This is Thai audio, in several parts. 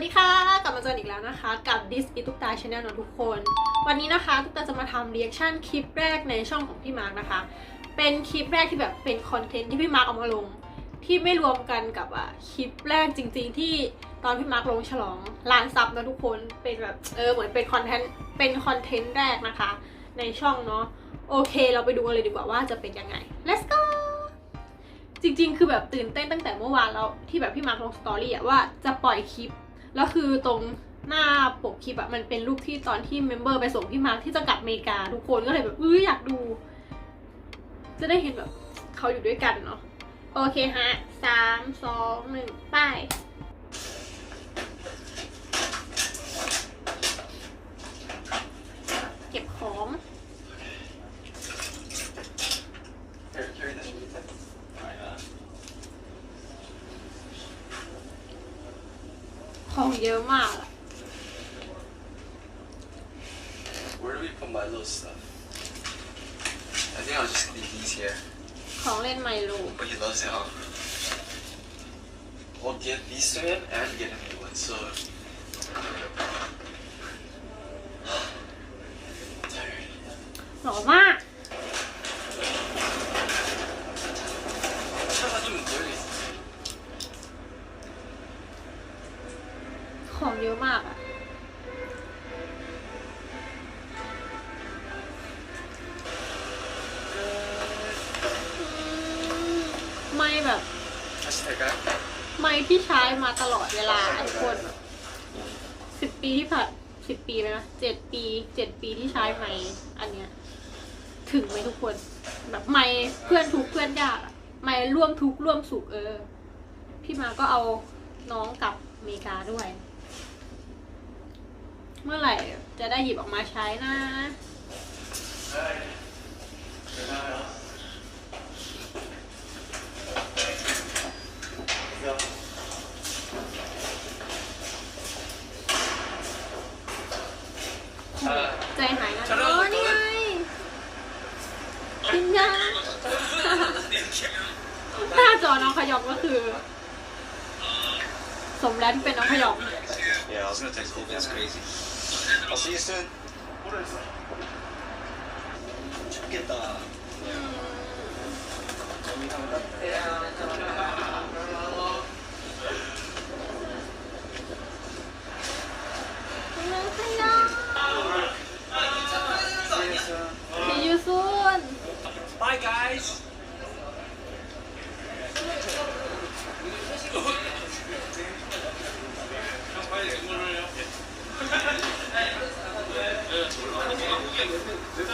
วัสดีค่ะ กลับมาเจอกันอีกแล้วนะคะ กับ This is ตุ๊กตา Channel นะทุกคน วันนี้นะคะตุ๊กตาจะมาทำ reaction คลิปแรกในช่องของพี่มาร์กนะคะ เป็นคลิปแรกที่แบบเป็นคอนเทนต์ที่พี่มาร์กเอามาลง ที่ไม่รวมกันกับอะคลิปแรกจริง ๆ ที่ตอนพี่มาร์กลงฉลองล้านซับนะทุกคนเป็นแบบเออเหมือนเป็นคอนเทนต์เป็นคอนเทนต์แรกนะคะ ในช่องเนาะโอเค เราไปดูกันเลยดีกว่าว่าจะเป็นยังไง let's go จริง ๆ คือแบบตื่นเต้นตั้งแต่เมื่อวานแล้วที่แบบพี่มาร์คลงสตอรี่อะว่าจะปล่อยคลิป แล้วคือตรงหน้าปกคลิปอะมันเป็นรูปที่ตอนที่เมมเบอร์ไปส่งพี่มาร์คที่จะกลับอเมริกาทุกคนก็เลยแบบเอ้ยอยากดู จะได้เห็นแบบเขาอยู่ด้วยกันเนาะโอเคฮะสามสองหนึ่งไป เยอะมากอะ Where do we put my little stuff? I think I'll just leave these here. ของเล่นไมโล But he loves it, huh? We'll give these to him and get him new ones, so. Tired. หล่อมาก แบบไม้ที่ใช้มาตลอดเวลาทุกคนสิบปีที่ผ่านสิบปีไหมนะเจ็ดปีเจ็ดปีที่ใช้ไม้อันเนี้ย ถึงไหมทุกคน แบบไม้เพื่อนทุกเพื่อนยากไม้ร่วมทุกร่วมสุขเออ พี่มาก็เอาน้องกลับอเมริกาด้วย เมื่อไหร่จะได้หยิบออกมาใช้นะ ใจหายงานอ๋อนี่ไงกินยาหน้าจอน้องขยอกก็คือ สมแล้วที่เป็นน้องขยอก Yeah, I was gonna text Colby. That's crazy. I'll see you soon. What is that? Get the. Yeah. See you soon Bye, guys.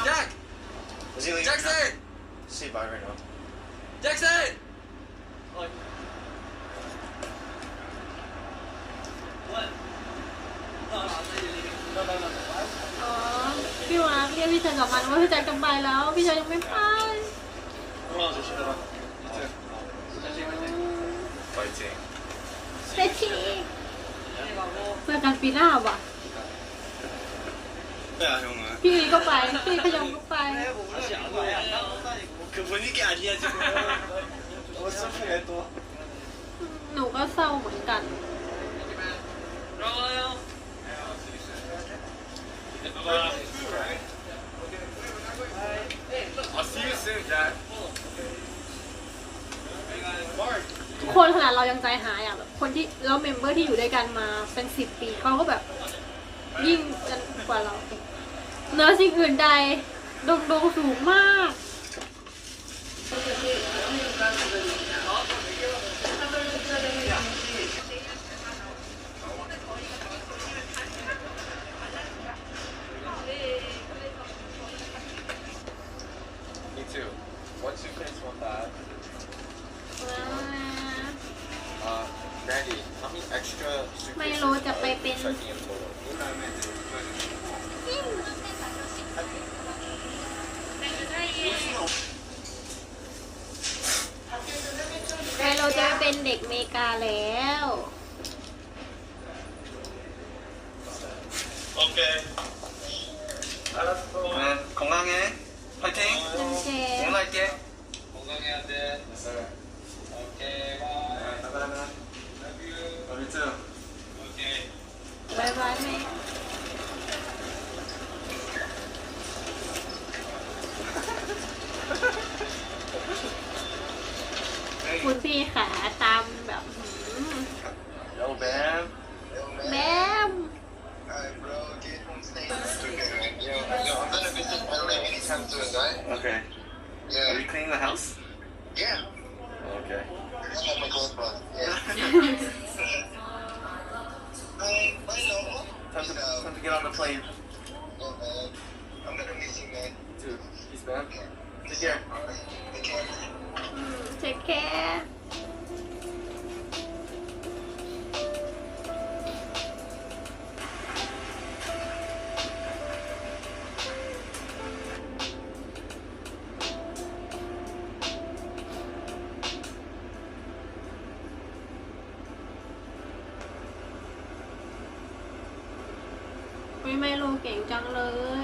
Jack! Is he leaving? Jackson! Say bye right now. Jackson! เรียกพี่แจ็คกลับมาว่าพี่แจ็คจะไปแล้ว พี่แจ็คยังไม่ไป 고마워 조심해라. 파이팅. เซทีเจอกันปีหน้าว่ะ 야 형은. พี่ลีก็ไป พี่ขยอมก็ไป 다시 안 와. 그 분위기 아니야 지금. 어 슬프네 또. หนูก็เศร้าเหมือนกัน I'll คนขนาดเรายังใจหายอะแบบคนที่แล้วเมมเบอร์ที่อยู่ด้วยกันมาเป็นสิบปีเขาก็แบบยิ่งกันกว่าเรา เนื้อสิ่งอื่นใดดงดงสูงมาก ไปเป็น checking in total? แต่เราจะเป็นเด็กเมกาแล้ว คุณพี่ขาตามแบบหืม Yo, man. แบม Alright, bro. Get on stage. Okay, man. Yo, yo, I'm gonna visit LA anytime soon, right? Okay. Are Yeah. you cleaning the house? Yeah. Okay. It's like my clothes, bro. Yeah. Um, my normal. Time to, You know, time to get on the plane. yeah, man. I'm gonna miss you, man. Dude, peace, man. Yeah. Take care. Alright. Take care. เทคแคร์ไม่ไม่รู้เก่งจังเลย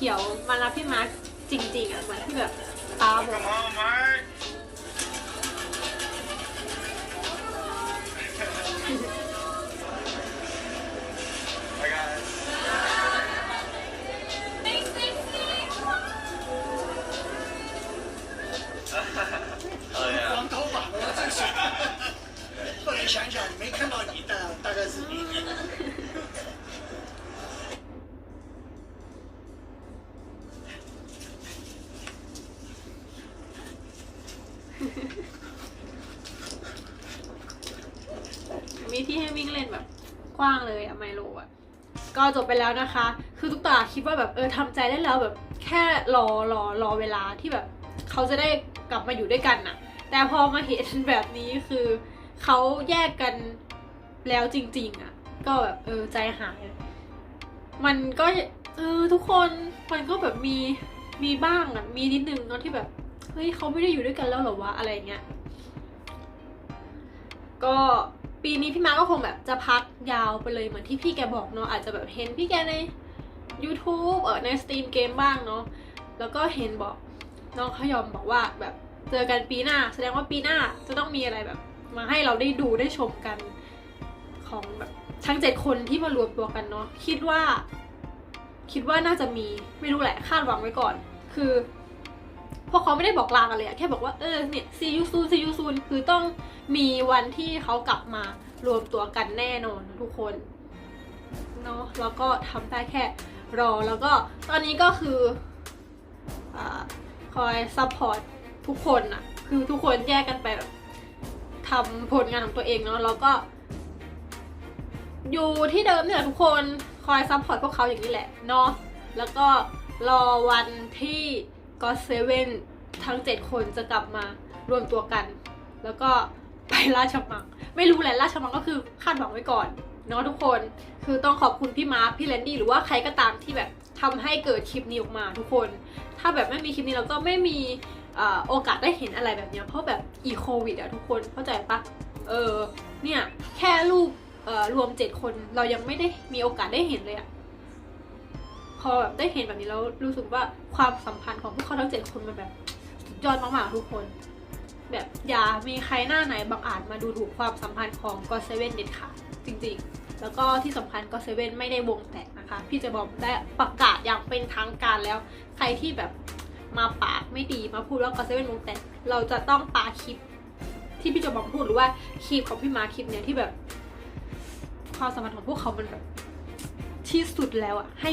ขียวมารับพี่มาร์คจริง ๆอ่ะเหมือนที่แบบตาบอก Come on, Mark. Hi, guys. Oh, yeah. 黄头发，我真是。后来想想，没看到你大大概是你。 ก็จบไปแล้วนะคะ คือทุกตาคิดว่าแบบเออทำใจได้แล้วแบบแค่รอรอรอเวลาที่แบบเขาจะได้กลับมาอยู่ด้วยกันน่ะ แต่พอมาเห็นแบบนี้คือเขาแยกกันแล้วจริง ๆอะก็แบบเออใจหาย มันก็เออทุกคนมันก็แบบมีมีบ้างอะมีนิดนึงเนาะที่แบบเฮ้ยเขาไม่ได้อยู่ด้วยกันแล้วหรอวะอะไรเงี้ยก็ ปีนี้พี่มาก็คงแบบจะพักยาวไปเลยเหมือนที่พี่แกบอกเนาะอาจจะแบบเห็นพี่แกใน YouTube เออในสตรีมเกมบ้างเนาะแล้วก็เห็นบอกน้องขยอมบอกว่าแบบเจอกันปีหน้า แสดงว่าปีหน้าจะต้องมีอะไรแบบ มาให้เราได้ดูได้ชมกันของแบบทั้งเจ็ดคนที่มารวมตัวกันเนาะคิดว่า คิดว่าน่าจะมีไม่รู้แหละคาดหวังไว้ก่อน คือ พวกเขาไม่ได้บอกลากันเลยอะแค่บอกว่าเออเนี่ย see you soon see you soon คือต้องมีวันที่เขากลับมารวมตัวกันแน่นอนทุกคนเนาะแล้วก็ทำได้แค่รอแล้วก็ตอนนี้ก็คืออคอยซัพพอร์ตทุกคนอะคือทุกคนแยกกันไปแบบทำผลงานของตัวเองเนาะแล้วก็ อยู่ที่เดิมเนี่ยทุกคนคอยซัพพอร์ตพวกเขาอย่างนี้แหละเนาะแล้วก็รอวันที่ ก็เซเว่นทั้ง 7 คนจะกลับมารวมตัวกัน แล้วก็ไปราชมัง ไม่รู้แหละราชมังก็คือคาดหวังไว้ก่อนเนาะทุกคนคือต้องขอบคุณพี่มาร์คพี่แลนดี้หรือว่าใครก็ตามที่แบบทำให้เกิดคลิปนี้ออกมาทุกคน ถ้าแบบไม่มีคลิปนี้เราก็ไม่มีอโอกาสได้เห็นอะไรแบบนี้เพราะแบบอีโควิดอะทุกคนเข้าใจปะเออเนี่ยแค่รูปรวมเจ็ดคนเรายังไม่ได้มีโอกาสได้เห็นเลยอะ พอแบบได้เห็นแบบนี้แล้วรู้สึกว่าความสัมพันธ์ของพวกเขาทั้งเจ็ดคนมันแบบสุดยอดมากๆทุกคน แบบอย่ามีใครหน้าไหนบังอาจมาดูถูกความสัมพันธ์ของก็เซเว่นเด็ดขาดจริงๆ แล้วก็ที่สำคัญก็เซเว่นไม่ได้วงแตกนะคะ พี่จะบอกได้ประกาศอย่างเป็นทางการแล้ว ใครที่แบบมาปากไม่ดีมาพูดว่าก็เซเว่นวงแตกเราจะต้องปาคลิปที่พี่จะบอกพูดหรือว่าคลิปของพี่มาคลิปเนี้ยที่แบบ ความสัมพันธ์ของพวกเขามันแบบที่สุดแล้วอะให้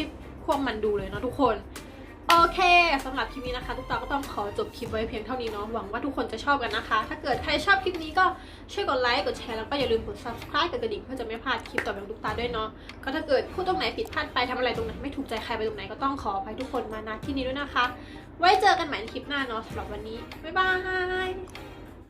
พวกมันดูเลยเนาะทุกคน โอเคสำหรับคลิปนี้นะคะ ทุกตาก็ต้องขอจบคลิปไว้เพียงเท่านี้เนาะหวังว่าทุกคนจะชอบกันนะคะ ถ้าเกิดใครชอบคลิปนี้ก็ช่วยกดไลค์กดแชร์แล้วก็อย่าลืมกด subscribe กดกระดิ่งเพื่อจะไม่พลาดคลิปต่อไปของทุกตาด้วยเนาะก็ถ้าเกิดพูดตรงไหนผิดพลาดไปทำอะไรตรงไหนไม่ถูกใจใครไปตรงไหนก็ต้องขออภัยทุกคนมาณที่นี้ด้วยนะคะ ไว้เจอกันใหม่ในคลิปหน้าเนาะสำหรับวันนี้บ๊ายบาย